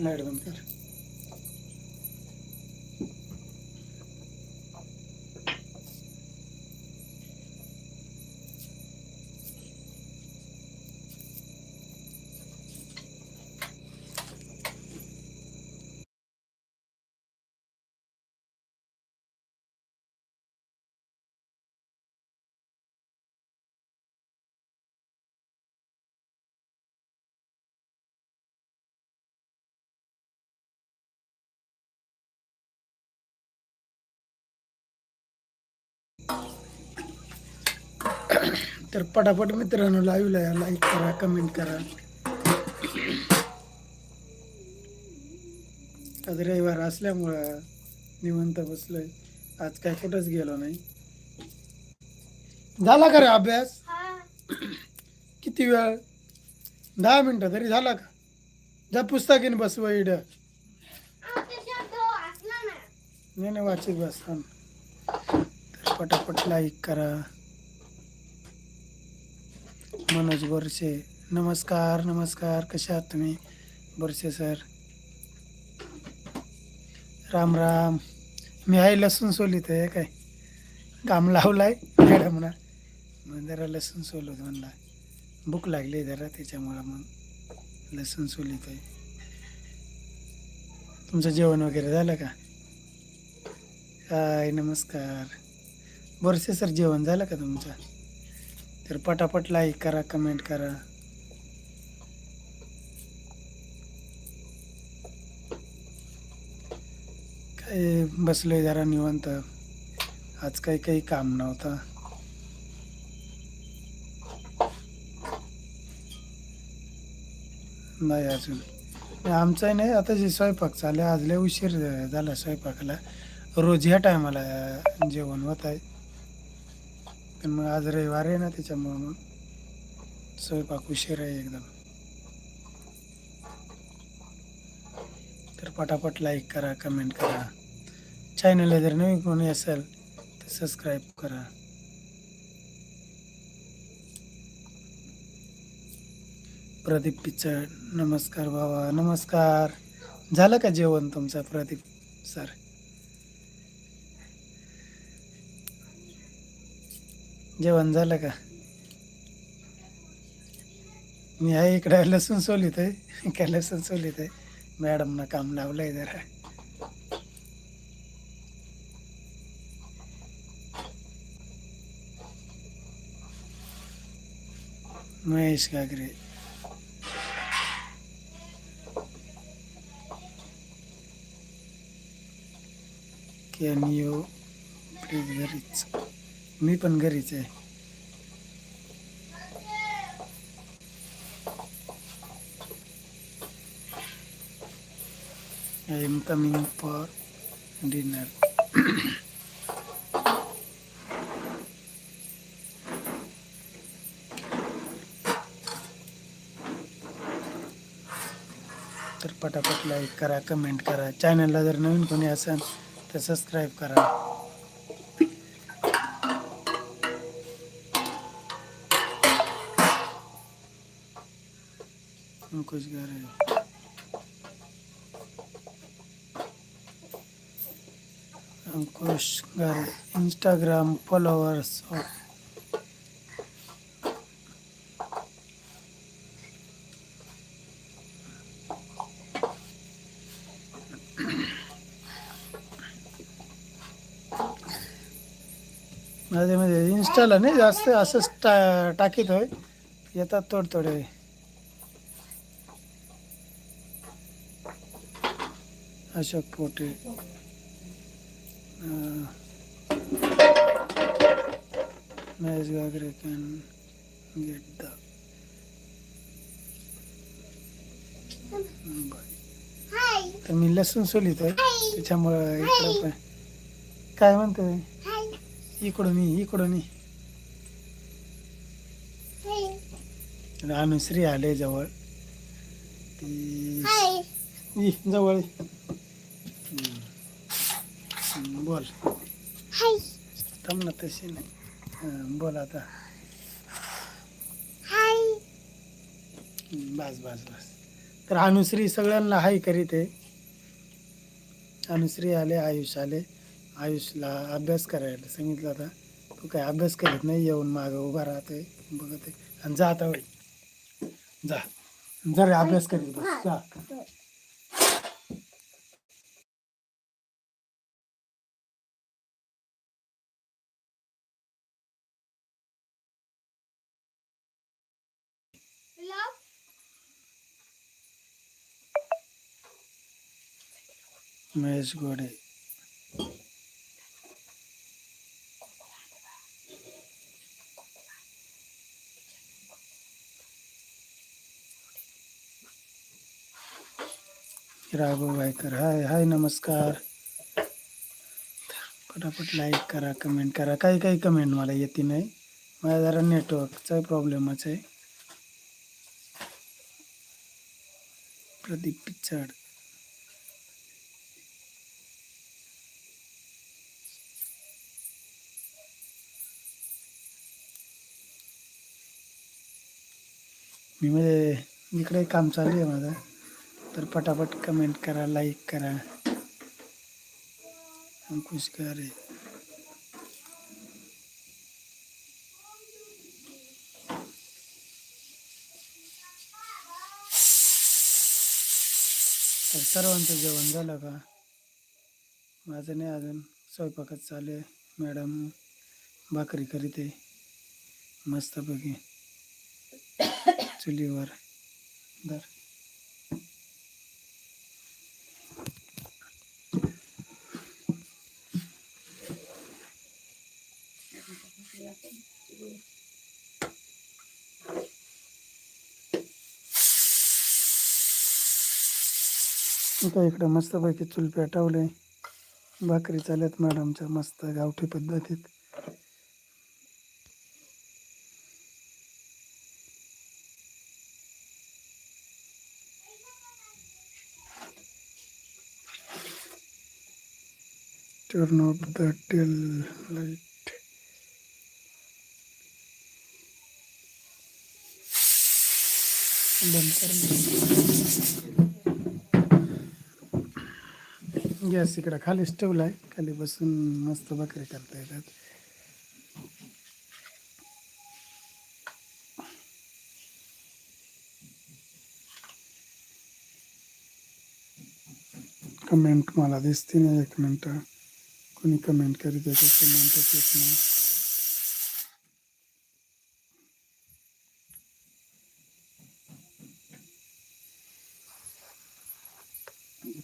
Light तर तर पटापट मित्रांनो लाईव्हला या लाईक करा कमेंट करा. आज रविवार असल्यामुळं निवंत बसलोय. आज काय कुठंच गेलो नाही. झाला का रे अभ्यास? किती वेळ? दहा मिनिटं तरी झाला का? जा पुस्तकीन बसव इड. नाही नाही वाचित बस पटापट लाईक करा. मनोज बोरसे. नमस्कार नमस्कार. कशा आहात तुम्ही? बोरसे सर. राम राम. मी आहे लसूण सोलीत आहे काय? काम लावलाय म्हणा मग जरा लसूण सोलत म्हणला. भूक लागली जरा त्याच्यामुळं मग लसूण सोलीत आहे. तुमचं जेवण वगैरे झालं का? काय नमस्कार. बोरसे सर जेवण झालं का तुमचं? तर पटापट लाईक करा कमेंट करा. काय बसलोय जरा निवांत. आज काही काही काम नव्हतं. नाही अजून. आमचाही आमचं नाही. आता जे स्वयंपाक चालला आज लय उशीर झाला स्वयंपाकाला. रोज ह्या टायमाला जेवण होत आहे. पण मग आज रविवार आहे ना त्याच्यामुळं मग स्वयंपाक उशीर आहे एकदम. तर पटापट लाईक करा कमेंट करा. चॅनलला जर नवीन कोणी असेल तर सबस्क्राईब करा. प्रदीप पिचड नमस्कार बाबा नमस्कार. झालं का जेवण तुमचं प्रदीप सर? जेवण झालं का? मी आहे इकडे लसूण सोलित आहे. काय लसूण सोलित आहे? मॅडमनं काम लावलंय जरा. Mahesh Gagre can you please घरीच मी पण घरीच आहे. I am coming for dinner तर पटापट लाईक करा कमेंट करा. चॅनलला जर नवीन कोणी असेल तर सबस्क्राईब करा. अंकुश गारे अंकुश गारे इंस्टाग्राम फॉलोअर्स माझ्या म्हणजे इन्स्टाला नाही जास्त असंच टा टाकीत होय येतात थोडे Ashok Pote. Mahesh Gagre can get the तर मी लसूण सोलित आहे. त्याच्यामुळं इकडं पण काय म्हणतोय? इकडून ये इकडून आणि अनुश्री आले जवळ. ती जवळ. बोल. थांब ना तशी नाही. बोल आता. हं, बस बस बस. तर अनुश्री सगळ्यांना हाय करीत आहे. अनुश्री आले आयुष आले. आयुषला अभ्यास करायला सांगितलं होता तू काय अभ्यास करीत नाही येऊन मागं उभा राहतोय बघत आहे आणि जा आता वय जा. जा रे अभ्यास करीत बस जा महेश गोडे. राघव भाईकर हाय हाय नमस्कार. पटापट लाईक करा कमेंट करा. काही काही कमेंट मला येते नाही. माझ्या जरा नेटवर्कचा प्रॉब्लेमच आहे. प्रदीप पिचाड. मी म्हणजे इकडे काम चालू आहे माझं. तर पटापट कमेंट करा लाईक करा. अंकुश करे. तर सर्वांचं जेवण झालं का? माझं नाही अजून. स्वयंपाकच चालू आहे. मॅडम भाकरी करीत. आहे मस्तपैकी. चुलीवर. दर आता इकडं मस्तपैकी चूल पेटवले भाकरी चालत मॅडमच्या मस्त गावठी पद्धतीत. Turn off the tail light. Gas इकडं खालीच आहे. खाली बसून मस्त भाकरी करता येतात. कमेंट मला दिसते नाही एक मिनटं. कोणी कमेंट करी देतो कमेंटच येत नाही.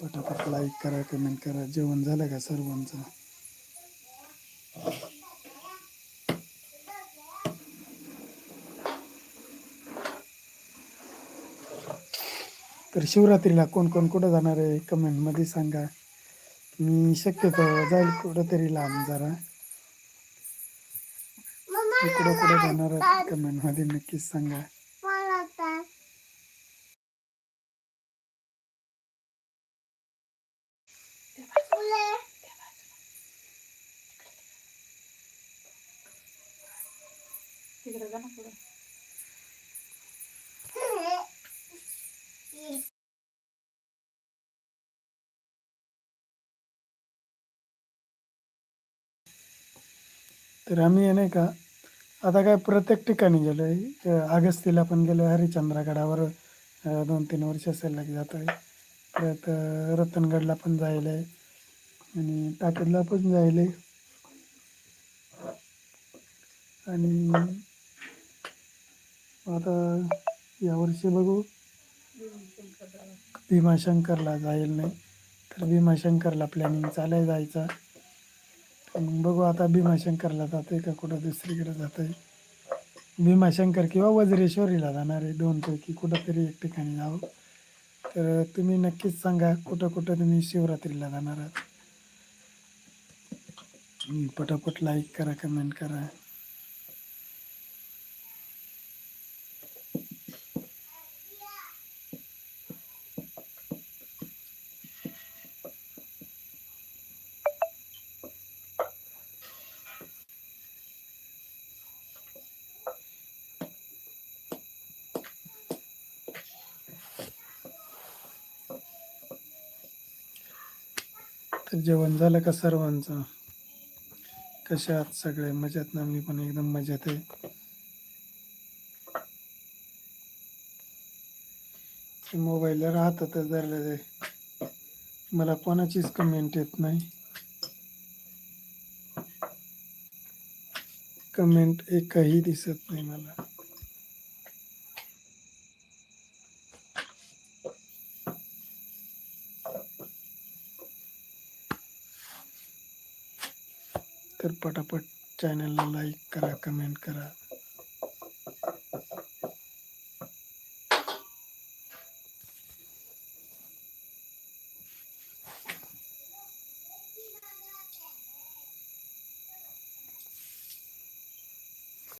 पटापट लाईक करा कमेंट करा. जेवण झालं का सर्वांचं? तर शिवरात्रीला कोण कोण कुठं जाणार आहे? कमेंटमध्ये सांगा. मी शक्यतो जाईल कुठंतरी लांब जरा. इकडे कुठं जाणार कमेंटमध्ये नक्कीच सांगा. तिकडे जा ना पुढे. तर आम्ही नाही का आता काय प्रत्येक ठिकाणी गेलो आहे. आगस्तीला पण गेलो हरिश्चंद्रगडावर अ, दोन तीन वर्ष सलग जात आहे. परत रतनगडला पण जायला आहे. आणि टाकेदला पण जायला आहे. आणि आता यावर्षी बघू. भीमाशंकरला जाईल नाही. तर भीमाशंकरला प्लॅनिंग चालाय जायचा. मग बघू आता भीमाशंकरला जाते का कुठं दुसरीकडे जाते आहे भीमाशंकर किंवा वज्रेश्वरीला जाणार आहे दोनपैकी कुठंतरी एक ठिकाणी जावं. तर तुम्ही नक्कीच सांगा कुठं कुठं तुम्ही शिवरात्रीला जाणार आहात. पटापट लाईक करा कमेंट करा. तर जेवण झालं का सर्वांचं? कशा आहात सगळे मजेत ना? मी पण एकदम मजेत आहे. मोबाईलला राहतातच धरलं ते मला कोणाचीच कमेंट येत नाही. कमेंट एकही दिसत नाही मला. तर पटापट चॅनलला लाईक करा कमेंट करा.